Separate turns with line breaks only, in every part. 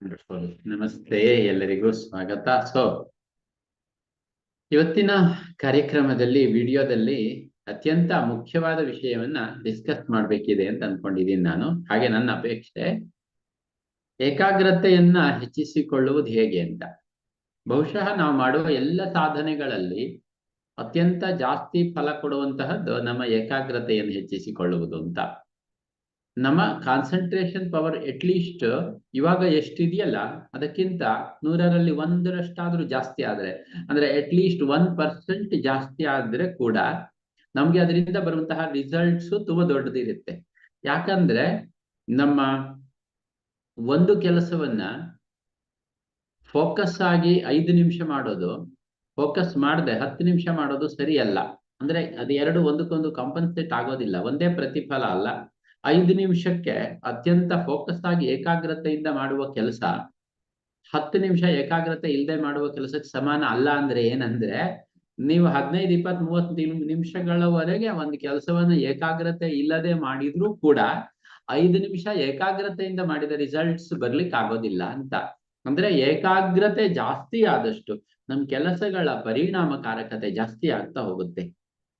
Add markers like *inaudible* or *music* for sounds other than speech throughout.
Wonderful. ನಮಸ್ತೆ ಎಲ್ಲರಿಗೂ ಸ್ವಾಗತ. ಸೊ ಇವತ್ತಿನ ಕಾರ್ಯಕ್ರಮದಲ್ಲಿ, ವಿಡಿಯೋದಲ್ಲಿ ಅತ್ಯಂತ ಮುಖ್ಯವಾದ ವಿಷಯವನ್ನ ಡಿಸ್ಕಸ್ ಮಾಡ್ಬೇಕಿದೆ ಅಂತ ಅನ್ಕೊಂಡಿದ್ದೀನಿ ನಾನು. ಹಾಗೆ ನನ್ನ ಅಪೇಕ್ಷೆ, ಏಕಾಗ್ರತೆಯನ್ನ ಹೆಚ್ಚಿಸಿಕೊಳ್ಳುವುದು ಹೇಗೆ ಅಂತ. ಬಹುಶಃ ನಾವು ಮಾಡುವ ಎಲ್ಲ ಸಾಧನೆಗಳಲ್ಲಿ ಅತ್ಯಂತ ಜಾಸ್ತಿ ಫಲ ಕೊಡುವಂತಹದ್ದು ನಮ್ಮ ಏಕಾಗ್ರತೆಯನ್ನು ಹೆಚ್ಚಿಸಿಕೊಳ್ಳುವುದು ಅಂತ. ನಮ್ಮ ಕಾನ್ಸಂಟ್ರೇಷನ್ ಪವರ್ ಅಟ್ಲೀಸ್ಟ್ ಇವಾಗ ಎಷ್ಟಿದೆಯಲ್ಲ? ಅದಕ್ಕಿಂತ ನೂರರಲ್ಲಿ ಒಂದರಷ್ಟಾದ್ರೂ ಜಾಸ್ತಿ ಆದ್ರೆ, ಅಂದ್ರೆ ಅಟ್ಲೀಸ್ಟ್ ಒನ್ ಪರ್ಸೆಂಟ್ ಜಾಸ್ತಿ ಆದ್ರೆ ಕೂಡ ನಮ್ಗೆ ಅದರಿಂದ ಬರುವಂತಹ ರಿಸಲ್ಟ್ಸ್ ತುಂಬಾ ದೊಡ್ಡದಿರುತ್ತೆ. ಯಾಕಂದ್ರೆ ನಮ್ಮ ಒಂದು ಕೆಲಸವನ್ನ ಫೋಕಸ್ ಆಗಿ ಐದು ನಿಮಿಷ ಮಾಡೋದು ಫೋಕಸ್ ಮಾಡದೆ ಹತ್ತು ನಿಮಿಷ ಮಾಡೋದು ಸರಿಯಲ್ಲ. ಅಂದ್ರೆ ಅದು ಎರಡು ಒಂದಕ್ಕೊಂದು ಕಾಂಪನ್ಸೇಟ್ ಆಗೋದಿಲ್ಲ, ಒಂದೇ ಪ್ರತಿಫಲ ಅಲ್ಲ. ಐದು ನಿಮಿಷಕ್ಕೆ ಅತ್ಯಂತ ಫೋಕಸ್ ಆಗಿ ಏಕಾಗ್ರತೆಯಿಂದ ಮಾಡುವ ಕೆಲಸ, ಹತ್ತು ನಿಮಿಷ ಏಕಾಗ್ರತೆ ಇಲ್ಲದೆ ಮಾಡುವ ಕೆಲಸಕ್ಕೆ ಸಮಾನ ಅಲ್ಲ ಅಂದ್ರೆ ಏನಂದ್ರೆ, ನೀವು ಹದಿನೈದು ಇಪ್ಪತ್ ಮೂವತ್ತು ನಿಮಿಷಗಳವರೆಗೆ ಒಂದು ಕೆಲಸವನ್ನು ಏಕಾಗ್ರತೆ ಇಲ್ಲದೆ ಮಾಡಿದ್ರು ಕೂಡ ಐದು ನಿಮಿಷ ಏಕಾಗ್ರತೆಯಿಂದ ಮಾಡಿದ ರಿಸಲ್ಟ್ಸ್ ಬರ್ಲಿಕ್ಕೆ ಆಗೋದಿಲ್ಲ ಅಂತ. ಅಂದ್ರೆ ಏಕಾಗ್ರತೆ ಜಾಸ್ತಿ ಆದಷ್ಟು ನಮ್ ಕೆಲಸಗಳ ಪರಿಣಾಮಕಾರಕತೆ ಜಾಸ್ತಿ ಆಗ್ತಾ ಹೋಗುತ್ತೆ.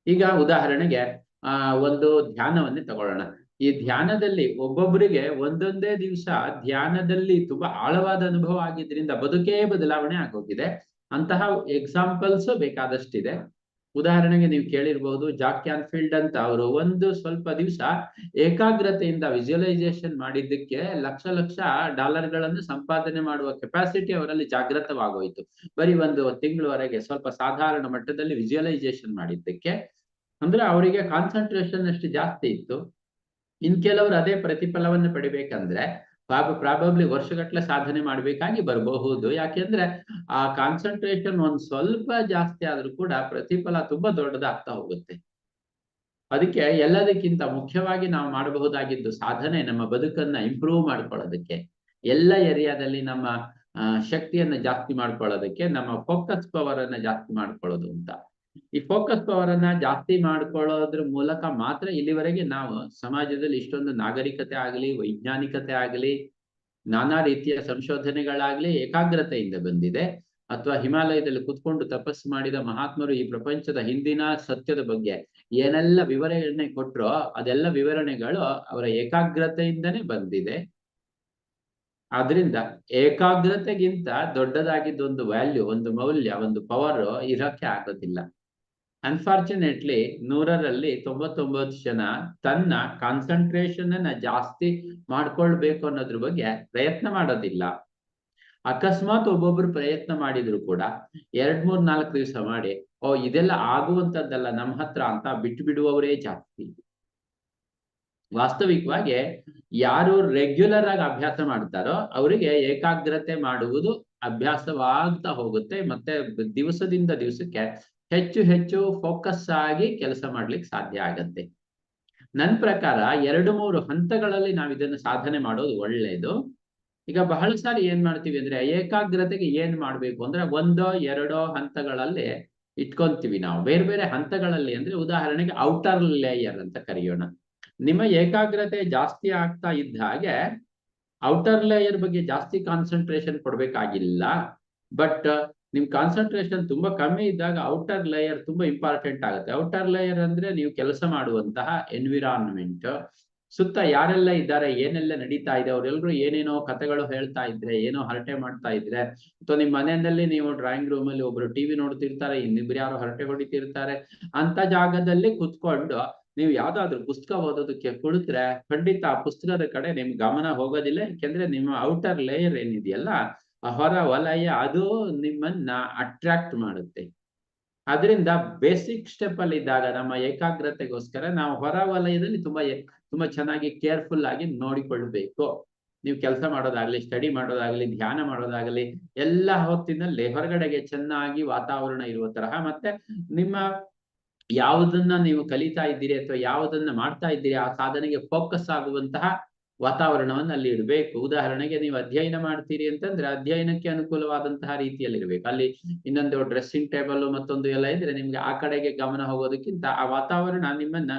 ಈಗ ಉದಾಹರಣೆಗೆ, ಆ, ಒಂದು ಧ್ಯಾನವನ್ನೇ ತಗೊಳ್ಳೋಣ. ಈ ಧ್ಯಾನದಲ್ಲಿ ಒಬ್ಬೊಬ್ಬರಿಗೆ ಒಂದೊಂದೇ ದಿವಸ ಧ್ಯಾನದಲ್ಲಿ ತುಂಬಾ ಆಳವಾದ ಅನುಭವ ಆಗಿದ್ರಿಂದ ಬದುಕೇ ಬದಲಾವಣೆ ಆಗೋಗಿದೆ. ಅಂತಹ ಎಕ್ಸಾಂಪಲ್ಸ್ ಬೇಕಾದಷ್ಟಿದೆ. ಉದಾಹರಣೆಗೆ ನೀವು ಕೇಳಿರ್ಬಹುದು ಜಾಕ್ ಕ್ಯಾನ್ಫೀಲ್ಡ್ ಅಂತ ಅವರು ಒಂದು ಸ್ವಲ್ಪ ದಿವಸ ಏಕಾಗ್ರತೆಯಿಂದ ವಿಜುವಲೈಸೇಷನ್ ಮಾಡಿದ್ದಕ್ಕೆ ಲಕ್ಷ ಲಕ್ಷ ಡಾಲರ್ಗಳನ್ನು ಸಂಪಾದನೆ ಮಾಡುವ ಕೆಪಾಸಿಟಿ ಅವರಲ್ಲಿ ಜಾಗೃತವಾಗೋಯ್ತು. ಬರೀ ಒಂದು ತಿಂಗಳವರೆಗೆ ಸ್ವಲ್ಪ ಸಾಧಾರಣ ಮಟ್ಟದಲ್ಲಿ ವಿಜುವಲೈಸೇಷನ್ ಮಾಡಿದ್ದಕ್ಕೆ. ಅಂದ್ರೆ ಅವರಿಗೆ ಕಾನ್ಸಂಟ್ರೇಷನ್ ಅಷ್ಟು ಜಾಸ್ತಿ ಇತ್ತು. ಇನ್ ಕೆಲವರು ಅದೇ ಪ್ರತಿಫಲವನ್ನು ಪಡಿಬೇಕಂದ್ರೆ ಪ್ರಾಬಬ್ಲಿ ವರ್ಷಗಟ್ಟಲೆ ಸಾಧನೆ ಮಾಡ್ಬೇಕಾಗಿ ಬರಬಹುದು. ಯಾಕೆಂದ್ರೆ ಆ ಕಾನ್ಸಂಟ್ರೇಷನ್ ಒಂದ್ ಸ್ವಲ್ಪ ಜಾಸ್ತಿ ಆದ್ರೂ ಕೂಡ ಪ್ರತಿಫಲ ತುಂಬಾ ದೊಡ್ಡದಾಗ್ತಾ ಹೋಗುತ್ತೆ. ಅದಕ್ಕೆ ಎಲ್ಲದಕ್ಕಿಂತ ಮುಖ್ಯವಾಗಿ ನಾವು ಮಾಡಬಹುದಾಗಿದ್ದು ಸಾಧನೆ, ನಮ್ಮ ಬದುಕನ್ನ ಇಂಪ್ರೂವ್ ಮಾಡ್ಕೊಳ್ಳೋದಕ್ಕೆ, ಎಲ್ಲ ಏರಿಯಾದಲ್ಲಿ ನಮ್ಮ ಶಕ್ತಿಯನ್ನ ಜಾಸ್ತಿ ಮಾಡ್ಕೊಳ್ಳೋದಕ್ಕೆ, ನಮ್ಮ ಫೋಕಸ್ ಪವರ್ ಅನ್ನ ಜಾಸ್ತಿ ಮಾಡ್ಕೊಳ್ಳೋದು ಅಂತ. ಈ ಫೋಕಸ್ ಪವರ್ ಅನ್ನ ಜಾಸ್ತಿ ಮಾಡ್ಕೊಳ್ಳೋದ್ರ ಮೂಲಕ ಮಾತ್ರ ಇಲ್ಲಿವರೆಗೆ ನಾವು ಸಮಾಜದಲ್ಲಿ ಇಷ್ಟೊಂದು ನಾಗರಿಕತೆ ಆಗಲಿ, ವೈಜ್ಞಾನಿಕತೆ ಆಗಲಿ, ನಾನಾ ರೀತಿಯ ಸಂಶೋಧನೆಗಳಾಗ್ಲಿ ಏಕಾಗ್ರತೆಯಿಂದ ಬಂದಿದೆ. ಅಥವಾ ಹಿಮಾಲಯದಲ್ಲಿ ಕುತ್ಕೊಂಡು ತಪಸ್ಸು ಮಾಡಿದ ಮಹಾತ್ಮರು ಈ ಪ್ರಪಂಚದ ಹಿಂದಿನ ಸತ್ಯದ ಬಗ್ಗೆ ಏನೆಲ್ಲ ವಿವರಣೆ ಕೊಟ್ರೋ ಅದೆಲ್ಲ ವಿವರಣೆಗಳು ಅವರ ಏಕಾಗ್ರತೆಯಿಂದನೇ ಬಂದಿದೆ. ಆದ್ರಿಂದ ಏಕಾಗ್ರತೆಗಿಂತ ದೊಡ್ಡದಾಗಿದ್ದ ಒಂದು ವ್ಯಾಲ್ಯೂ ಒಂದು ಮೌಲ್ಯ, ಒಂದು ಪವರ್ ಇರಕ್ಕೆ ಆಗೋದಿಲ್ಲ. ಅನ್ಫಾರ್ಚುನೇಟ್ಲಿ ನೂರರಲ್ಲಿ ತೊಂಬತ್ತೊಂಬತ್ತು ಜನ ತನ್ನ ಕಾನ್ಸಂಟ್ರೇಷನ್ ಅನ್ನ ಜಾಸ್ತಿ ಮಾಡ್ಕೊಳ್ಬೇಕು ಅನ್ನೋದ್ರ ಬಗ್ಗೆ ಪ್ರಯತ್ನ ಮಾಡೋದಿಲ್ಲ. ಅಕಸ್ಮಾತ್ ಒಬ್ಬೊಬ್ರು ಪ್ರಯತ್ನ ಮಾಡಿದ್ರು ಕೂಡ ಎರಡ್ ಮೂರ್ ನಾಲ್ಕು ದಿವಸ ಮಾಡಿ, ಓ, ಇದೆಲ್ಲ ಆಗುವಂತದ್ದಲ್ಲ ನಮ್ಮ ಹತ್ರ ಅಂತ ಬಿಟ್ಟು ಬಿಡುವವರೇ ಜಾಸ್ತಿ. ವಾಸ್ತವಿಕವಾಗಿ ಯಾರು ರೆಗ್ಯುಲರ್ ಆಗಿ ಅಭ್ಯಾಸ ಮಾಡ್ತಾರೋ ಅವರಿಗೆ ಏಕಾಗ್ರತೆ ಮಾಡುವುದು ಅಭ್ಯಾಸವಾಗ್ತಾ ಹೋಗುತ್ತೆ, ಮತ್ತೆ ದಿವಸದಿಂದ ದಿವಸಕ್ಕೆ ಹೆಚ್ಚು ಹೆಚ್ಚು ಫೋಕಸ್ ಆಗಿ ಕೆಲಸ ಮಾಡ್ಲಿಕ್ಕೆ ಸಾಧ್ಯ ಆಗತ್ತೆ. ನನ್ನ ಪ್ರಕಾರ ಎರಡು ಮೂರು ಹಂತಗಳಲ್ಲಿ ನಾವು ಇದನ್ನು ಸಾಧನೆ ಮಾಡೋದು ಒಳ್ಳೆಯದು ಈಗ ಬಹಳ ಸಾರಿ ಏನ್ ಮಾಡ್ತೀವಿ ಅಂದ್ರೆ ಏಕಾಗ್ರತೆಗೆ ಏನ್ ಮಾಡ್ಬೇಕು ಅಂದ್ರೆ ಒಂದೋ ಎರಡೋ ಹಂತಗಳಲ್ಲಿ ಇಟ್ಕೊಂತೀವಿ ನಾವು. ಬೇರೆ ಬೇರೆ ಹಂತಗಳಲ್ಲಿ ಅಂದ್ರೆ ಉದಾಹರಣೆಗೆ ಔಟರ್ ಲೇಯರ್ ಅಂತ ಕರೆಯೋಣ. ನಿಮ್ಮ ಏಕಾಗ್ರತೆ ಜಾಸ್ತಿ ಆಗ್ತಾ ಇದ್ದ ಹಾಗೆ ಔಟರ್ ಲೇಯರ್ ಬಗ್ಗೆ ಜಾಸ್ತಿ ಕಾನ್ಸಂಟ್ರೇಷನ್ ಕೊಡ್ಬೇಕಾಗಿಲ್ಲ. ಬಟ್ ನಿಮ್ ಕಾನ್ಸಂಟ್ರೇಷನ್ ತುಂಬಾ ಕಮ್ಮಿ ಇದ್ದಾಗ ಔಟರ್ ಲೇಯರ್ ತುಂಬಾ ಇಂಪಾರ್ಟೆಂಟ್ ಆಗುತ್ತೆ. ಔಟರ್ ಲೇಯರ್ ಅಂದ್ರೆ ನೀವು ಕೆಲಸ ಮಾಡುವಂತಹ ಎನ್ವಿರಾನ್ಮೆಂಟ್ ಸುತ್ತ ಯಾರೆಲ್ಲ ಇದ್ದಾರೆ, ಏನೆಲ್ಲ ನಡೀತಾ ಇದೆ ಅವರೆಲ್ಲರೂ ಏನೇನೋ ಕಥೆಗಳು ಹೇಳ್ತಾ ಇದ್ರೆ, ಏನೋ ಹರಟೆ ಮಾಡ್ತಾ ಇದ್ರೆ, ಅಥವಾ ನಿಮ್ ಮನೆಯಲ್ಲಿ ನೀವು ಡ್ರಾಯಿಂಗ್ ರೂಮ್ ಅಲ್ಲಿ ಒಬ್ರು ಟಿವಿ ನೋಡ್ತಿರ್ತಾರೆ, ಇನ್ನಿಬ್ರು ಯಾರು ಹರಟೆ ಹೊಡಿತಿರ್ತಾರೆ, ಅಂತ ಜಾಗದಲ್ಲಿ ಕುತ್ಕೊಂಡು ನೀವು ಯಾವ್ದಾದ್ರು ಪುಸ್ತಕ ಓದೋದಕ್ಕೆ ಕುಳಿತ್ರೆ ಖಂಡಿತ ಆ ಪುಸ್ತಕದ ಕಡೆ ನಿಮ್ ಗಮನ ಹೋಗೋದಿಲ್ಲ. ಯಾಕೆಂದ್ರೆ ನಿಮ್ಮ ಔಟರ್ ಲೇಯರ್ ಏನಿದೆಯಲ್ಲ ಹೊರ ವಲಯ ಅದು ನಿಮ್ಮನ್ನ ಅಟ್ರಾಕ್ಟ್ ಮಾಡುತ್ತೆ. ಅದರಿಂದ ಬೇಸಿಕ್ ಸ್ಟೆಪ್ ಅಲ್ಲಿ ಇದ್ದಾಗ ನಮ್ಮ ಏಕಾಗ್ರತೆಗೋಸ್ಕರ ನಾವು ಹೊರ ವಲಯದಲ್ಲಿ ತುಂಬಾ ತುಂಬಾ ಚೆನ್ನಾಗಿ ಕೇರ್ಫುಲ್ ಆಗಿ ನೋಡಿಕೊಳ್ಬೇಕು ನೀವು ಕೆಲಸ ಮಾಡೋದಾಗ್ಲಿ ಸ್ಟಡಿ ಮಾಡೋದಾಗ್ಲಿ, ಧ್ಯಾನ ಮಾಡೋದಾಗ್ಲಿ, ಎಲ್ಲ ಹೊತ್ತಿನಲ್ಲಿ ಹೊರಗಡೆಗೆ ಚೆನ್ನಾಗಿ ವಾತಾವರಣ ಇರುವ ತರಹ ಮತ್ತೆ ನಿಮ್ಮ ಯಾವುದನ್ನ ನೀವು ಕಲಿತಾ ಇದ್ದೀರಿ ಅಥವಾ ಯಾವುದನ್ನ ಮಾಡ್ತಾ ಇದ್ದೀರಿ ಆ ಸಾಧನೆಗೆ ಫೋಕಸ್ ಆಗುವಂತಹ ವಾತಾವರಣವನ್ನು ಅಲ್ಲಿ ಇಡಬೇಕು. ಉದಾಹರಣೆಗೆ ನೀವು ಅಧ್ಯಯನ ಮಾಡ್ತೀರಿ ಅಂತಂದ್ರೆ ಅಧ್ಯಯನಕ್ಕೆ ಅನುಕೂಲವಾದಂತಹ ರೀತಿಯಲ್ಲಿ ಇರಬೇಕು. ಅಲ್ಲಿ ಇನ್ನೊಂದು ಡ್ರೆಸ್ಸಿಂಗ್ ಟೇಬಲ್ ಮತ್ತೊಂದು ಎಲ್ಲ ಇದ್ರೆ ನಿಮ್ಗೆ ಆ ಕಡೆಗೆ ಗಮನ ಹೋಗೋದಕ್ಕಿಂತ ಆ ವಾತಾವರಣ ನಿಮ್ಮನ್ನ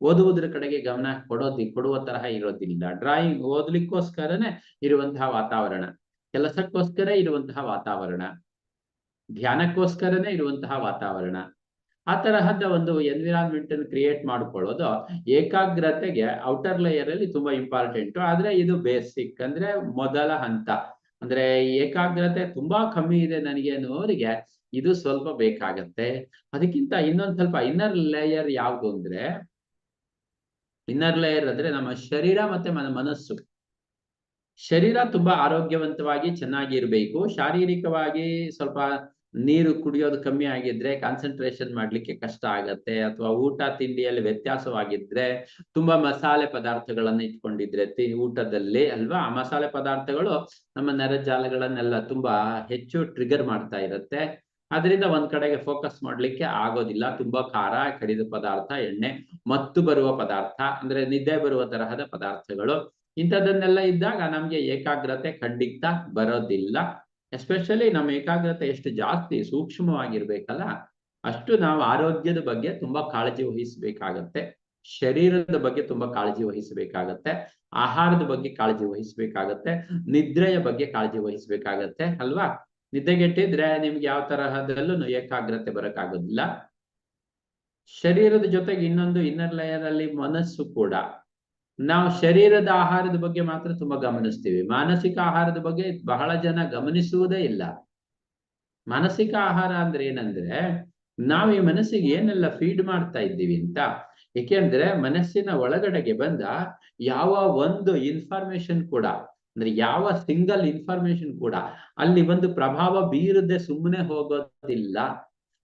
ಓದುವುದರ ಕಡೆಗೆ ಗಮನ ಕೊಡೋದಿ, ಕೊಡುವ ತರಹ ಇರೋದಿಲ್ಲ. ಡ್ರಾಯಿಂಗ್ ಓದ್ಲಿಕ್ಕೋಸ್ಕರನೇ ಇರುವಂತಹ ವಾತಾವರಣ. ಕೆಲಸಕ್ಕೋಸ್ಕರ ಇರುವಂತಹ ವಾತಾವರಣ. ಧ್ಯಾನಕ್ಕೋಸ್ಕರನೇ ಇರುವಂತಹ ವಾತಾವರಣ. ಆ ತರಹದ ಒಂದು ಎನ್ವಿರಾನ್ಮೆಂಟ್ ಅನ್ನು ಕ್ರಿಯೇಟ್ ಮಾಡ್ಕೊಳ್ಳೋದು ಏಕಾಗ್ರತೆಗೆ ಔಟರ್ ಲೇಯರ್ ಅಲ್ಲಿ ತುಂಬಾ ಇಂಪಾರ್ಟೆಂಟ್ ಆದ್ರೆ ಇದು ಬೇಸಿಕ್ ಅಂದ್ರೆ ಮೊದಲ ಹಂತ. ಅಂದ್ರೆ ಏಕಾಗ್ರತೆ ತುಂಬಾ ಕಮ್ಮಿ ಇದೆ ನನಗೆ ಅನ್ನುವರಿಗೆ ಇದು ಸ್ವಲ್ಪ ಬೇಕಾಗತ್ತೆ. ಅದಕ್ಕಿಂತ ಇನ್ನೊಂದ್ ಸ್ವಲ್ಪ ಇನ್ನರ್ ಲೇಯರ್ ಯಾವ್ದು ಅಂದ್ರೆ ಇನ್ನರ್ ಲೇಯರ್ ಅಂದ್ರೆ ನಮ್ಮ ಶರೀರ ಮತ್ತೆ ಮನ ಮನಸ್ಸು. ಶರೀರ ತುಂಬಾ ಆರೋಗ್ಯವಂತವಾಗಿ ಚೆನ್ನಾಗಿ ಇರಬೇಕು. ಶಾರೀರಿಕವಾಗಿ ಸ್ವಲ್ಪ ನೀರು ಕುಡಿಯೋದು ಕಮ್ಮಿ ಆಗಿದ್ರೆ ಕಾನ್ಸಂಟ್ರೇಷನ್ ಮಾಡ್ಲಿಕ್ಕೆ ಕಷ್ಟ ಆಗತ್ತೆ ಅಥವಾ ಊಟ ತಿಂಡಿಯಲ್ಲಿ ವ್ಯತ್ಯಾಸವಾಗಿದ್ರೆ ತುಂಬಾ ಮಸಾಲೆ ಪದಾರ್ಥಗಳನ್ನ ಇಟ್ಕೊಂಡಿದ್ರೆ ಊಟದಲ್ಲಿ ಅಲ್ವಾ? ಆ ಮಸಾಲೆ ಪದಾರ್ಥಗಳು ನಮ್ಮ ನರಜಾಲಗಳನ್ನೆಲ್ಲ ತುಂಬಾ ಹೆಚ್ಚು ಟ್ರಿಗರ್ ಮಾಡ್ತಾ ಇರತ್ತೆ. ಅದರಿಂದ ಒಂದ್ ಕಡೆಗೆ ಫೋಕಸ್ ಮಾಡ್ಲಿಕ್ಕೆ ಆಗೋದಿಲ್ಲ. ತುಂಬಾ ಖಾರ ಕಡಿದ ಪದಾರ್ಥ, ಎಣ್ಣೆ, ಮತ್ತು ಬರುವ ಪದಾರ್ಥ, ಅಂದ್ರೆ ನಿದ್ದೆ ಬರುವ ತರಹದ ಪದಾರ್ಥಗಳು. ಇಂಥದ್ದನ್ನೆಲ್ಲ ಇದ್ದಾಗ ನಮ್ಗೆ ಏಕಾಗ್ರತೆ ಖಂಡಿತ ಬರೋದಿಲ್ಲ. ಎಸ್ಪೆಷಲಿ ನಮ್ಮ ಏಕಾಗ್ರತೆ ಎಷ್ಟು ಜಾಸ್ತಿ ಸೂಕ್ಷ್ಮವಾಗಿರ್ಬೇಕಲ್ಲ, ಅಷ್ಟು ನಾವು ಆರೋಗ್ಯದ ಬಗ್ಗೆ ತುಂಬಾ ಕಾಳಜಿ ವಹಿಸಬೇಕಾಗತ್ತೆ. ಶರೀರದ ಬಗ್ಗೆ ತುಂಬಾ ಕಾಳಜಿ ವಹಿಸಬೇಕಾಗತ್ತೆ. ಆಹಾರದ ಬಗ್ಗೆ ಕಾಳಜಿ ವಹಿಸಬೇಕಾಗತ್ತೆ. ನಿದ್ರೆಯ ಬಗ್ಗೆ ಕಾಳಜಿ ವಹಿಸಬೇಕಾಗತ್ತೆ, ಅಲ್ವಾ? ನಿದ್ದೆಗೆಟ್ಟಿದ್ರೆ ನಿಮ್ಗೆ ಯಾವ ತರಹದಲ್ಲೂ ಏಕಾಗ್ರತೆ ಬರಕ್ಕಾಗೋದಿಲ್ಲ. ಶರೀರದ ಜೊತೆಗೆ ಇನ್ನೊಂದು ಇನ್ನರ್ ಲೇಯರ್ ಅಲ್ಲಿ ಮನಸ್ಸು ಕೂಡ ನಾವು ಶರೀರದ ಆಹಾರದ ಬಗ್ಗೆ ಮಾತ್ರ ತುಂಬಾ ಗಮನಿಸ್ತೀವಿ. ಮಾನಸಿಕ ಆಹಾರದ ಬಗ್ಗೆ ಬಹಳ ಜನ ಗಮನಿಸುವುದೇ ಇಲ್ಲ. ಮಾನಸಿಕ ಆಹಾರ ಅಂದ್ರೆ ಏನಂದ್ರೆ, ನಾವು ಈ ಮನಸ್ಸಿಗೆ ಏನೆಲ್ಲ ಫೀಡ್ ಮಾಡ್ತಾ ಇದ್ದೀವಿ ಅಂತ, ಏಕೆಂದ್ರೆ ಮನಸ್ಸಿನ ಒಳಗಡೆಗೆ ಬಂದ ಯಾವ ಒಂದು ಇನ್ಫಾರ್ಮೇಶನ್ ಕೂಡ, ಅಂದ್ರೆ ಯಾವ ಸಿಂಗಲ್ ಇನ್ಫಾರ್ಮೇಶನ್ ಕೂಡ, ಅಲ್ಲಿ ಒಂದು ಪ್ರಭಾವ ಬೀರದೆ ಸುಮ್ಮನೆ ಹೋಗೋದಿಲ್ಲ.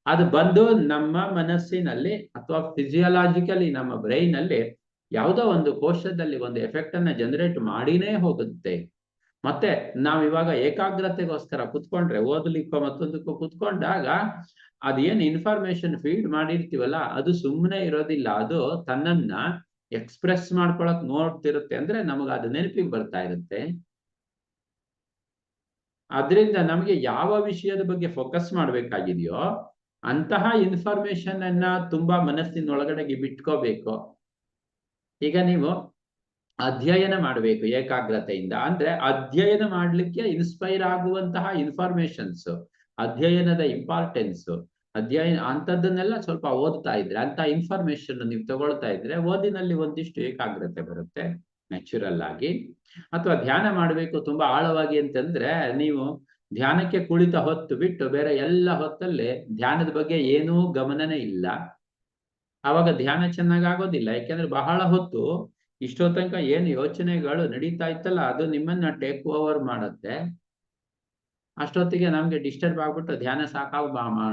ಅದು ಬಂದು ನಮ್ಮ ಮನಸ್ಸಿನಲ್ಲಿ ಅಥವಾ ಫಿಸಿಯಲಾಜಿಕಲಿ ನಮ್ಮ ಬ್ರೈನ್ ಅಲ್ಲಿ ಯಾವುದೋ ಒಂದು ಕೋಶದಲ್ಲಿ ಒಂದು ಎಫೆಕ್ಟ್ ಅನ್ನ ಜನರೇಟ್ ಮಾಡಿನೇ ಹೋಗುತ್ತೆ. ಮತ್ತೆ ನಾವ್ ಇವಾಗ ಏಕಾಗ್ರತೆಗೋಸ್ಕರ ಕುತ್ಕೊಂಡ್ರೆ ಓದಲಿಕ್ಕೋ ಮತ್ತೊಂದಕ್ಕೋ ಕುತ್ಕೊಂಡಾಗ ಅದೇನ್ ಇನ್ಫಾರ್ಮೇಶನ್ ಫೀಡ್ ಮಾಡಿರ್ತೀವಲ್ಲ, ಅದು ಸುಮ್ಮನೆ ಇರೋದಿಲ್ಲ, ಅದು ತನ್ನನ್ನ ಎಕ್ಸ್ಪ್ರೆಸ್ ಮಾಡ್ಕೊಳಕ್ ನೋಡ್ತಿರುತ್ತೆ ಅಂದ್ರೆ ನಮಗ ಅದು ನೆನಪಿಗೆ ಬರ್ತಾ ಇರುತ್ತೆ. ಅದರಿಂದ ನಮಗೆ ಯಾವ ವಿಷಯದ ಬಗ್ಗೆ ಫೋಕಸ್ ಮಾಡ್ಬೇಕಾಗಿದೆಯೋ ಅಂತಹ ಇನ್ಫಾರ್ಮೇಶನ್ ಅನ್ನ ತುಂಬಾ ಮನಸ್ಸಿನ ಒಳಗಡೆಗೆ ಬಿಟ್ಕೋಬೇಕು. ಈಗ ನೀವು ಅಧ್ಯಯನ ಮಾಡಬೇಕು ಏಕಾಗ್ರತೆಯಿಂದ. ಅಂದ್ರೆ ಅಧ್ಯಯನ ಮಾಡಲಿಕ್ಕೆ ಇನ್ಸ್ಪೈರ್ ಆಗುವಂತಹ ಇನ್ಫಾರ್ಮೇಶನ್ಸ್ ಅಧ್ಯಯನದ ಇಂಪಾರ್ಟೆನ್ಸ್ ಅಧ್ಯಯನ ಅಂತದನ್ನೆಲ್ಲ ಸ್ವಲ್ಪ ಓದ್ತಾ ಇದ್ರೆ ಅಂತ ಇನ್ಫಾರ್ಮೇಶನ್ ನೀವು ತಗೊಳ್ತಾ ಇದ್ರೆ ಓದಿನಲ್ಲಿ ಒಂದಿಷ್ಟು ಏಕಾಗ್ರತೆ ಬರುತ್ತೆ ನ್ಯಾಚುರಲ್ ಆಗಿ. ಅಥವಾ ಧ್ಯಾನ ಮಾಡಬೇಕು ತುಂಬಾ ಆಳವಾಗಿ ಅಂತಂದ್ರೆ ನೀವು ಧ್ಯಾನಕ್ಕೆ ಕುಳಿತ ಹೊತ್ತು ಬಿಟ್ಟು ಬೇರೆ ಎಲ್ಲ ಹೊತ್ತಲ್ಲಿ ಧ್ಯಾನದ ಬಗ್ಗೆ ಏನೂ ಗಮನನೇ ಇಲ್ಲ. ಆವಾಗ ಧ್ಯಾನ ಚೆನ್ನಾಗ್ ಆಗೋದಿಲ್ಲ. ಯಾಕೆಂದ್ರೆ ಬಹಳ ಹೊತ್ತು ಇಷ್ಟೋ ತನಕ ಏನು ಯೋಚನೆಗಳು ನಡೀತಾ ಇತ್ತಲ್ಲ, ಅದು ನಿಮ್ಮನ್ನ ಟೇಕ್ ಓವರ್ ಮಾಡುತ್ತೆ. ಅಷ್ಟೊತ್ತಿಗೆ ನಮ್ಗೆ ಡಿಸ್ಟರ್ಬ್ ಆಗ್ಬಿಟ್ಟು ಧ್ಯಾನ ಸಾಕಾಗ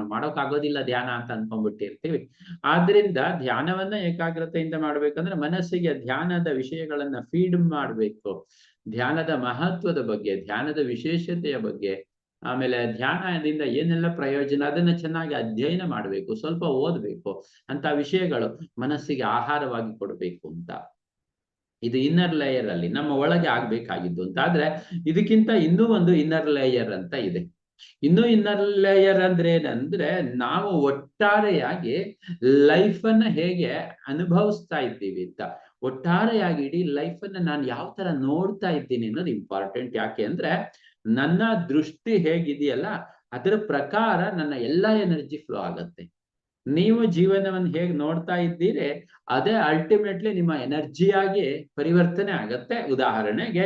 ಮಾಡೋಕ್ಕಾಗೋದಿಲ್ಲ ಧ್ಯಾನ ಅಂತ ಅನ್ಕೊಂಡ್ಬಿಟ್ಟಿರ್ತೀವಿ. ಆದ್ರಿಂದ ಧ್ಯಾನವನ್ನ ಏಕಾಗ್ರತೆಯಿಂದ ಮಾಡ್ಬೇಕಂದ್ರೆ ಮನಸ್ಸಿಗೆ ಧ್ಯಾನದ ವಿಷಯಗಳನ್ನ ಫೀಡ್ ಮಾಡ್ಬೇಕು. ಧ್ಯಾನದ ಮಹತ್ವದ ಬಗ್ಗೆ, ಧ್ಯಾನದ ವಿಶೇಷತೆಯ ಬಗ್ಗೆ. ಆಮೇಲೆ ಧ್ಯಾನದಿಂದ ಏನೆಲ್ಲ ಪ್ರಯೋಜನ, ಅದನ್ನ ಚೆನ್ನಾಗಿ ಅಧ್ಯಯನ ಮಾಡಬೇಕು, ಸ್ವಲ್ಪ ಓದ್ಬೇಕು, ಅಂತ ವಿಷಯಗಳು ಮನಸ್ಸಿಗೆ ಆಹಾರವಾಗಿ ಕೊಡಬೇಕು ಅಂತ. ಇದು ಇನ್ನರ್ ಲೇಯರ್ ಅಲ್ಲಿ, ನಮ್ಮ ಒಳಗೆ ಆಗ್ಬೇಕಾಗಿದ್ದು ಅಂತ. ಆದ್ರೆ ಇದಕ್ಕಿಂತ ಇನ್ನೂ ಒಂದು ಇನ್ನರ್ ಲೇಯರ್ ಅಂತ ಇದೆ. ಇನ್ನು ಇನ್ನರ್ ಲೇಯರ್ ಅಂದ್ರೆ ಏನಂದ್ರೆ, ನಾವು ಒಟ್ಟಾರೆಯಾಗಿ ಲೈಫ್ ಅನ್ನ ಹೇಗೆ ಅನುಭವಿಸ್ತಾ ಇದ್ದೀವಿ ಅಂತ. ಒಟ್ಟಾರೆಯಾಗಿ ಇಡೀ ಲೈಫ್ ಅನ್ನ ನಾನು ಯಾವ ತರ ನೋಡ್ತಾ ಇದ್ದೀನಿ ಅನ್ನೋದು ಇಂಪಾರ್ಟೆಂಟ್ ಯಾಕೆ ಅಂದ್ರೆ ನನ್ನ ದೃಷ್ಟಿ ಹೇಗಿದೆಯಲ್ಲ, ಅದರ ಪ್ರಕಾರ ನನ್ನ ಎಲ್ಲಾ ಎನರ್ಜಿ ಫ್ಲೋ ಆಗತ್ತೆ. ನೀವು ಜೀವನವನ್ನು ಹೇಗೆ ನೋಡ್ತಾ ಇದ್ದೀರಿ, ಅದೇ ಅಲ್ಟಿಮೇಟ್ಲಿ ನಿಮ್ಮ ಎನರ್ಜಿಯಾಗಿ ಪರಿವರ್ತನೆ ಆಗತ್ತೆ. ಉದಾಹರಣೆಗೆ,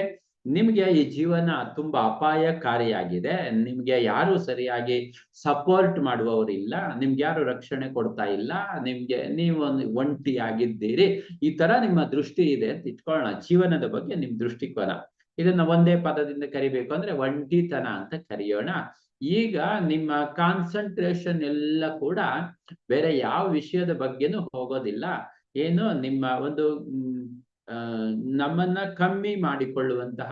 ನಿಮ್ಗೆ ಈ ಜೀವನ ತುಂಬಾ ಅಪಾಯಕಾರಿಯಾಗಿದೆ, ನಿಮ್ಗೆ ಯಾರು ಸರಿಯಾಗಿ ಸಪೋರ್ಟ್ ಮಾಡುವವರಿಲ್ಲ ನಿಮ್ಗೆ ಯಾರು ರಕ್ಷಣೆ ಕೊಡ್ತಾ ಇಲ್ಲ, ನಿಮ್ಗೆ ನೀವು ಒಂಟಿಯಾಗಿದ್ದೀರಿ, ಈ ತರ ನಿಮ್ಮ ದೃಷ್ಟಿ ಇದೆ ಅಂತ ಇಟ್ಕೊಳ್ಳೋಣ. ಜೀವನದ ಬಗ್ಗೆ ನಿಮ್ ದೃಷ್ಟಿಕೋನ. ಇದನ್ನ ಒಂದೇ ಪದದಿಂದ ಕರಿಬೇಕು ಅಂದ್ರೆ ಒಂಟಿತನ ಅಂತ ಕರೆಯೋಣ. ಈಗ ನಿಮ್ಮ ಕಾನ್ಸಂಟ್ರೇಷನ್ ಎಲ್ಲ ಕೂಡ ಬೇರೆ ಯಾವ ವಿಷಯದ ಬಗ್ಗೆನೂ ಹೋಗೋದಿಲ್ಲ. ಏನು ನಿಮ್ಮ ಒಂದು ನಮ್ಮನ್ನ ಕಮ್ಮಿ ಮಾಡಿಕೊಳ್ಳುವಂತಹ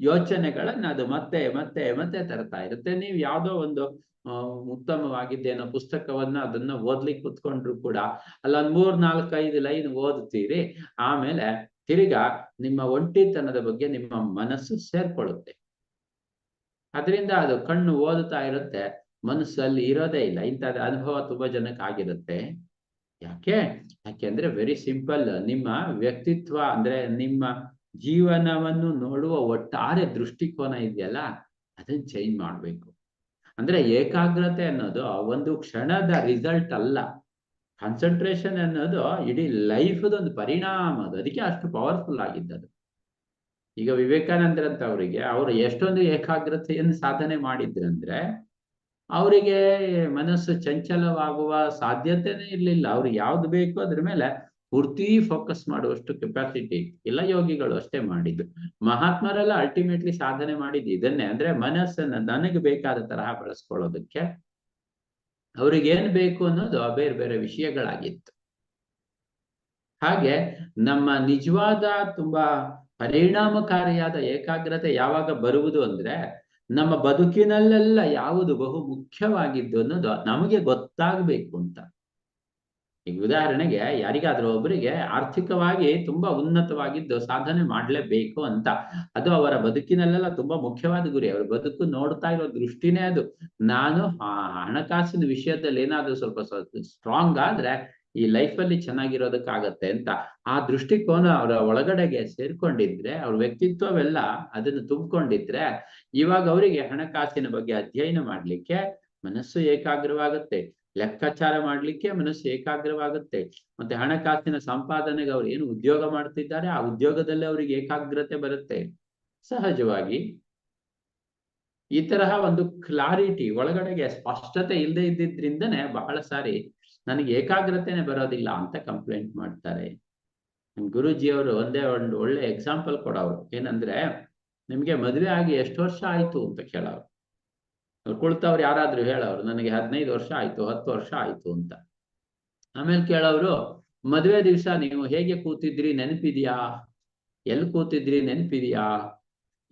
ಯೋಚನೆಗಳನ್ನ ಅದು ಮತ್ತೆ ಮತ್ತೆ ಮತ್ತೆ ತರ್ತಾ ಇರುತ್ತೆ. ನೀವು ಯಾವ್ದೋ ಒಂದು ಉತ್ತಮವಾಗಿದ್ದೇನೋ ಪುಸ್ತಕವನ್ನ ಅದನ್ನ ಓದ್ಲಿಕ್ಕೆ ಕುತ್ಕೊಂಡ್ರು ಕೂಡ ಅಲ್ಲೊಂದ್ ಮೂರ್ ನಾಲ್ಕೈದು ಲೈನ್ ಓದ್ತೀರಿ. ಆಮೇಲೆ ತಿರ್ಗಾ ನಿಮ್ಮ ಒಂಟಿತನದ ಬಗ್ಗೆ ನಿಮ್ಮ ಮನಸ್ಸು ಸೇರ್ಕೊಳ್ಳುತ್ತೆ. ಅದರಿಂದ ಅದು ಕಣ್ಣು ಓದುತ್ತಾ ಇರುತ್ತೆ, ಮನಸ್ಸಲ್ಲಿ ಇರೋದೇ ಇಲ್ಲ. ಇಂಥದ್ದು ಅನುಭವ ತುಂಬಾ ಜನಕ್ಕೆ ಆಗಿರುತ್ತೆ. ಯಾಕೆ? ಯಾಕೆಂದ್ರೆ ವೆರಿ ಸಿಂಪಲ್ ನಿಮ್ಮ ವ್ಯಕ್ತಿತ್ವ ಅಂದ್ರೆ ನಿಮ್ಮ ಜೀವನವನ್ನು ನೋಡುವ ಒಟ್ಟಾರೆ ದೃಷ್ಟಿಕೋನ ಇದೆಯಲ್ಲ, ಅದನ್ನ ಚೇಂಜ್ ಮಾಡ್ಬೇಕು. ಅಂದ್ರೆ ಏಕಾಗ್ರತೆ ಅನ್ನೋದು ಒಂದು ಕ್ಷಣದ ರಿಸಲ್ಟ್ ಅಲ್ಲ. ಕಾನ್ಸಂಟ್ರೇಷನ್ ಅನ್ನೋದು ಇಡೀ ಒಂದು ಪರಿಣಾಮ ಅದು. ಅದಕ್ಕೆ ಅಷ್ಟು ಪವರ್ಫುಲ್ ಆಗಿದ್ದದು. ಈಗ ವಿವೇಕಾನಂದರಂತ ಅವರಿಗೆ, ಅವರು ಎಷ್ಟೊಂದು ಏಕಾಗ್ರತೆಯನ್ನು ಸಾಧನೆ ಮಾಡಿದ್ರಂದ್ರೆ, ಅವರಿಗೆ ಮನಸ್ಸು ಚಂಚಲವಾಗುವ ಸಾಧ್ಯತೆನೇ ಇರಲಿಲ್ಲ. ಅವ್ರು ಯಾವ್ದು ಬೇಕು ಅದ್ರ ಮೇಲೆ ಪೂರ್ತಿ ಫೋಕಸ್ ಮಾಡುವಷ್ಟು ಕೆಪಾಸಿಟಿ ಇಲ್ಲ, ಯೋಗಿಗಳು ಅಷ್ಟೇ ಮಾಡಿದ್ದು. ಮಹಾತ್ಮರೆಲ್ಲ ಅಲ್ಟಿಮೇಟ್ಲಿ ಸಾಧನೆ ಮಾಡಿದ್ದು ಇದನ್ನೇ. ಅಂದ್ರೆ ಮನಸ್ಸನ್ನ ನನಗೆ ಬೇಕಾದ ತರಹ ಬಳಸ್ಕೊಳ್ಳೋದಕ್ಕೆ ಅವ್ರಿಗೆ ಏನ್ ಬೇಕು ಅನ್ನೋದು ಬೇರೆ ಬೇರೆ ವಿಷಯಗಳಾಗಿತ್ತು. ಹಾಗೆ ನಮ್ಮ ನಿಜವಾದ ತುಂಬಾ ಪರಿಣಾಮಕಾರಿಯಾದ ಏಕಾಗ್ರತೆ ಯಾವಾಗ ಬರುವುದು ಅಂದ್ರೆ ನಮ್ಮ ಬದುಕಿನಲ್ಲೆಲ್ಲ ಯಾವುದು ಬಹು ಮುಖ್ಯವಾಗಿದ್ದು ಅನ್ನೋದು ನಮಗೆ ಗೊತ್ತಾಗಬೇಕು ಅಂತ. ಈಗ ಉದಾಹರಣೆಗೆ ಯಾರಿಗಾದ್ರೂ ಒಬ್ಬರಿಗೆ ಆರ್ಥಿಕವಾಗಿ ತುಂಬಾ ಉನ್ನತವಾಗಿದ್ದು ಸಾಧನೆ ಮಾಡ್ಲೇಬೇಕು ಅಂತ. ಅದು ಅವರ ಬದುಕಿನಲ್ಲೆಲ್ಲ ತುಂಬಾ ಮುಖ್ಯವಾದ ಗುರಿ. ಅವ್ರ ಬದುಕು ನೋಡ್ತಾ ಇರೋ ದೃಷ್ಟಿನೇ ಅದು. ನಾನು ಹಣಕಾಸಿನ ವಿಷಯದಲ್ಲಿ ಏನಾದ್ರೂ ಸ್ವಲ್ಪ ಸ್ಟ್ರಾಂಗ್ ಆದ್ರೆ ಈ ಲೈಫಲ್ಲಿ ಚೆನ್ನಾಗಿರೋದಕ್ಕಾಗತ್ತೆ ಅಂತ. ಆ ದೃಷ್ಟಿಕೋನ ಅವರ ಒಳಗಡೆಗೆ ಸೇರ್ಕೊಂಡಿದ್ರೆ, ಅವ್ರ ವ್ಯಕ್ತಿತ್ವವೆಲ್ಲ ಅದನ್ನು ತುಂಬಿಕೊಂಡಿದ್ರೆ ಇವಾಗ ಅವರಿಗೆ ಹಣಕಾಸಿನ ಬಗ್ಗೆ ಅಧ್ಯಯನ ಮಾಡ್ಲಿಕ್ಕೆ ಮನಸ್ಸು ಏಕಾಗ್ರವಾಗುತ್ತೆ. ಲೆಕ್ಕಾಚಾರ ಮಾಡ್ಲಿಕ್ಕೆ ಮನಸ್ಸು ಏಕಾಗ್ರವಾಗುತ್ತೆ. ಮತ್ತೆ ಹಣಕಾಸಿನ ಸಂಪಾದನೆಗೆ ಅವ್ರು ಏನು ಉದ್ಯೋಗ ಮಾಡ್ತಿದ್ದಾರೆ, ಆ ಉದ್ಯೋಗದಲ್ಲಿ ಅವ್ರಿಗೆ ಏಕಾಗ್ರತೆ ಬರುತ್ತೆ. ಸಹಜವಾಗಿ ಈ ತರಹ ಒಂದು ಕ್ಲಾರಿಟಿ, ಒಳಗಡೆಗೆ ಸ್ಪಷ್ಟತೆ ಇಲ್ಲದೆ ಇದ್ದಿದ್ರಿಂದನೆ ಬಹಳ ಸಾರಿ ನನಗೆ ಏಕಾಗ್ರತೆನೆ ಬರೋದಿಲ್ಲ ಅಂತ ಕಂಪ್ಲೇಂಟ್ ಮಾಡ್ತಾರೆ. ಗುರುಜಿ ಅವರು ಒಂದೇ ಒಂದು ಒಳ್ಳೆ ಎಕ್ಸಾಂಪಲ್ ಕೊಡೋರು. ಏನಂದ್ರೆ, ನಿಮ್ಗೆ ಮದುವೆ ಆಗಿ ಎಷ್ಟು ವರ್ಷ ಆಯ್ತು ಅಂತ ಕೇಳೋರು. ಕುಳ್ತವ್ರು ಯಾರಾದ್ರೂ ಹೇಳವ್ರು, ನನಗೆ ಹದಿನೈದು ವರ್ಷ ಆಯ್ತು, ಹತ್ತು ವರ್ಷ ಆಯ್ತು ಅಂತ. ಆಮೇಲೆ ಕೇಳೋರು ಮದುವೆ ದಿವಸ ನೀವು ಹೇಗೆ ಕೂತಿದ್ರಿ, ನೆನಪಿದೆಯಾ? ಎಲ್ಲಿ ಕೂತಿದ್ರಿ, ನೆನಪಿದೆಯಾ?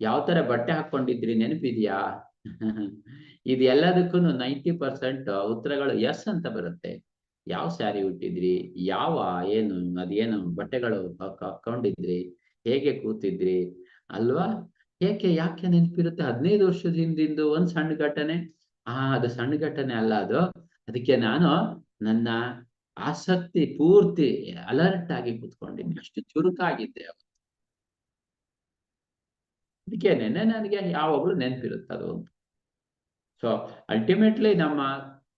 ಯಾವ ತರ ಬಟ್ಟೆ ಹಾಕೊಂಡಿದ್ರಿ *laughs* ಇದು ಎಲ್ಲದಕ್ಕೂ ನೈಂಟಿ ಪರ್ಸೆಂಟ್ ಉತ್ತರಗಳು ಎಸ್ ಅಂತ ಬರುತ್ತೆ. ಯಾವ ಸ್ಯಾರಿ ಉಟ್ಟಿದ್ರಿ? ಯಾವ, ಏನು, ಅದೇನು ಬಟ್ಟೆಗಳು ಹಾಕೊಂಡಿದ್ರಿ ಹೇಗೆ ಕೂತಿದ್ರಿ? ಅಲ್ವಾ? ಏಕೆ, ಯಾಕೆ ನೆನಪಿರುತ್ತೆ? ಹದಿನೈದು ವರ್ಷದ ಹಿಂದಿಂದು ಒಂದ್ ಸಣ್ಣ ಘಟನೆ. ಆ, ಅದು ಸಣ್ಣ ಘಟನೆ ಅಲ್ಲ ಅದು. ಅದಕ್ಕೆ ನಾನು ನನ್ನ ಆಸಕ್ತಿ ಪೂರ್ತಿ ಅಲರ್ಟ್ ಆಗಿ ಕೂತ್ಕೊಂಡಿದ್ದೆ. ಅಷ್ಟು ಚುರುಕಾಗಿದ್ದೆ ಅದಕ್ಕೆ ನೆನ್ನೆ ನನಗೆ ಯಾವಾಗ್ಲೂ ನೆನಪಿರುತ್ತೆ ಅದು ಸೊ ಅಲ್ಟಿಮೇಟ್ಲಿ ನಮ್ಮ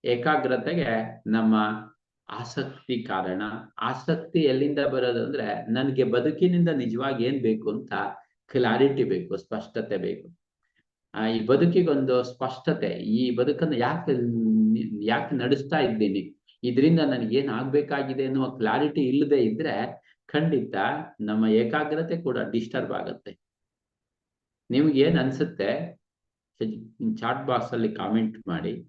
ಏಕಾಗ್ರತೆಗೆ ನಮ್ಮ ಆಸಕ್ತಿ ಕಾರಣ. ಆಸಕ್ತಿ ಎಲ್ಲಿಂದ ಬರೋದು ಅಂದ್ರೆ, ನನಗೆ ಬದುಕಿನಿಂದ ನಿಜವಾಗಿ ಏನ್ ಬೇಕು ಅಂತ ಕ್ಲಾರಿಟಿ ಬೇಕು, ಸ್ಪಷ್ಟತೆ ಬೇಕು. ಆ, ಈ ಬದುಕಿಗೊಂದು ಸ್ಪಷ್ಟತೆ, ಈ ಬದುಕನ್ನು ಯಾಕೆ ಯಾಕೆ ನಡೆಸ್ತಾ ಇದ್ದೀನಿ? ಇದರಿಂದ ನನಗೇನ್ ಆಗ್ಬೇಕಾಗಿದೆ ಅನ್ನುವ ಕ್ಲಾರಿಟಿ ಇಲ್ಲದೆ ಇದ್ರೆ ಖಂಡಿತ ನಮ್ಮ ಏಕಾಗ್ರತೆ ಕೂಡ ಡಿಸ್ಟರ್ಬ್ ಆಗುತ್ತೆ. ನಿಮ್ಗೆ ಏನ್ ಅನ್ಸುತ್ತೆ? ಚಾಟ್ ಬಾಕ್ಸ್ ಅಲ್ಲಿ ಕಾಮೆಂಟ್ ಮಾಡಿ.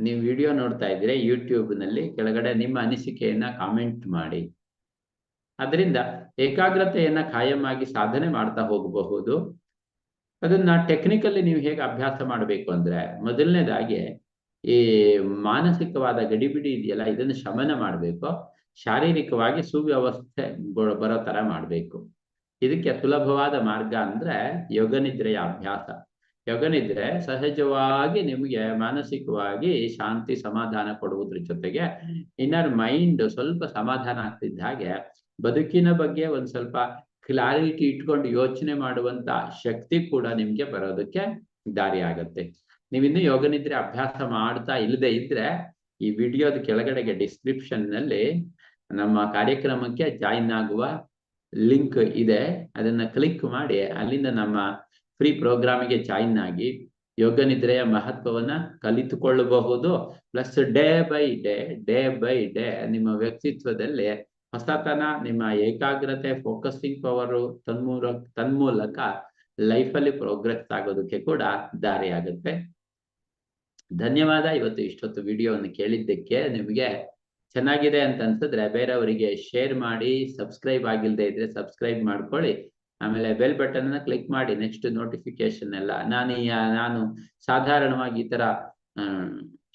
ನೀವು ವಿಡಿಯೋ ನೋಡ್ತಾ ಇದ್ರೆ ಯೂಟ್ಯೂಬ್ನಲ್ಲಿ ಕೆಳಗಡೆ ನಿಮ್ಮ ಅನಿಸಿಕೆಯನ್ನ ಕಾಮೆಂಟ್ ಮಾಡಿ. ಅದರಿಂದ ಏಕಾಗ್ರತೆಯನ್ನ ಕಾಯಮಾಗಿ ಸಾಧನೆ ಮಾಡ್ತಾ ಹೋಗಬಹುದು. ಅದನ್ನ ಟೆಕ್ನಿಕಲ್ಲಿ ನೀವು ಹೇಗೆ ಅಭ್ಯಾಸ ಮಾಡಬೇಕು ಅಂದ್ರೆ ಮೊದಲನೇದಾಗಿ ಈ ಮಾನಸಿಕವಾದ ಗಡಿಬಿಡಿ ಇದೆಯಲ್ಲ, ಇದನ್ನು ಶಮನ ಮಾಡಬೇಕು. ಶಾರೀರಿಕವಾಗಿ ಸುವ್ಯವಸ್ಥೆ ಬರೋ ತರ ಮಾಡಬೇಕು. ಇದಕ್ಕೆ ಸುಲಭವಾದ ಮಾರ್ಗ ಅಂದ್ರೆ ಯೋಗನಿದ್ರೆಯ ಅಭ್ಯಾಸ. ಯೋಗನಿದ್ರೆ ಸಹಜವಾಗಿ ನಿಮಗೆ ಮಾನಸಿಕವಾಗಿ ಶಾಂತಿ ಸಮಾಧಾನ ಕೊಡುವುದ್ರ ಜೊತೆಗೆ ಇನ್ನರ್ ಮೈಂಡ್ ಸ್ವಲ್ಪ ಸಮಾಧಾನ ಆಗ್ತಿದ್ದ ಹಾಗೆ ಬದುಕಿನ ಬಗ್ಗೆ ಒಂದ್ ಸ್ವಲ್ಪ ಕ್ಲಾರಿಟಿ ಇಟ್ಕೊಂಡು ಯೋಚನೆ ಮಾಡುವಂತ ಶಕ್ತಿ ಕೂಡ ನಿಮ್ಗೆ ಬರೋದಕ್ಕೆ ದಾರಿ ಆಗತ್ತೆ ನೀವಿನ್ನು ಯೋಗ ನಿದ್ರೆ ಅಭ್ಯಾಸ ಮಾಡ್ತಾ ಇಲ್ಲದೆ ಇದ್ರೆ ಈ ವಿಡಿಯೋದ ಕೆಳಗಡೆಗೆ ಡಿಸ್ಕ್ರಿಪ್ಷನ್ನಲ್ಲಿ ನಮ್ಮ ಕಾರ್ಯಕ್ರಮಕ್ಕೆ ಜಾಯಿನ್ ಆಗುವ ಲಿಂಕ್ ಇದೆ. ಅದನ್ನ ಕ್ಲಿಕ್ ಮಾಡಿ, ಅಲ್ಲಿಂದ ನಮ್ಮ ಫ್ರೀ ಪ್ರೋಗ್ರಾಮಿಗೆ ಜಾಯಿನ್ ಆಗಿ ಯೋಗ ನಿದ್ರೆಯ ಮಹತ್ವವನ್ನ ಕಲಿತುಕೊಳ್ಳಬಹುದು. Plus day by day day by day ನಿಮ್ಮ ವ್ಯಕ್ತಿತ್ವದಲ್ಲಿ ಹೊಸತನ ನಿಮ್ಮ ಏಕಾಗ್ರತೆ ಫೋಕಸಿಂಗ್ ಪವರು ತನ್ಮೂಲ, ತನ್ಮೂಲಕ ಲೈಫಲ್ಲಿ ಪ್ರೋಗ್ರೆಸ್ ಆಗೋದಕ್ಕೆ ಕೂಡ ದಾರಿ ಆಗುತ್ತೆ ಧನ್ಯವಾದ. ಇವತ್ತು ಇಷ್ಟೊತ್ತು ವಿಡಿಯೋವನ್ನು ಕೇಳಿದ್ದಕ್ಕೆ ನಿಮಗೆ ಚೆನ್ನಾಗಿದೆ ಅಂತ ಅನ್ಸಿದ್ರೆ ಬೇರೆಯವರಿಗೆ ಶೇರ್ ಮಾಡಿ ಸಬ್ಸ್ಕ್ರೈಬ್ ಆಗಿಲ್ಲದೆ ಇದ್ರೆ ಸಬ್ಸ್ಕ್ರೈಬ್ ಮಾಡ್ಕೊಳ್ಳಿ. ಆಮೇಲೆ ಬೆಲ್ ಬಟನ್ ಅನ್ನ ಕ್ಲಿಕ್ ಮಾಡಿ ನೆಕ್ಸ್ಟ್ ನೋಟಿಫಿಕೇಶನ್ ಎಲ್ಲ. ನಾನು ನಾನು ಸಾಧಾರಣವಾಗಿ ಈ ತರ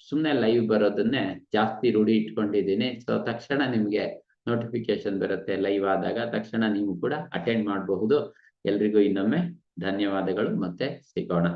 ಸುಮ್ಮನೆ ಲೈವ್ ಬರೋದನ್ನೇ ಜಾಸ್ತಿ ರೂಢಿ ಇಟ್ಕೊಂಡಿದ್ದೀನಿ. ಸೊ ತಕ್ಷಣ ನಿಮ್ಗೆ ನೋಟಿಫಿಕೇಶನ್ ಬರುತ್ತೆ ಲೈವ್ ಆದಾಗ ತಕ್ಷಣ ನೀವು ಕೂಡ ಅಟೆಂಡ್ ಮಾಡಬಹುದು. ಎಲ್ರಿಗೂ ಇನ್ನೊಮ್ಮೆ ಧನ್ಯವಾದಗಳು ಮತ್ತೆ ಸಿಗೋಣ.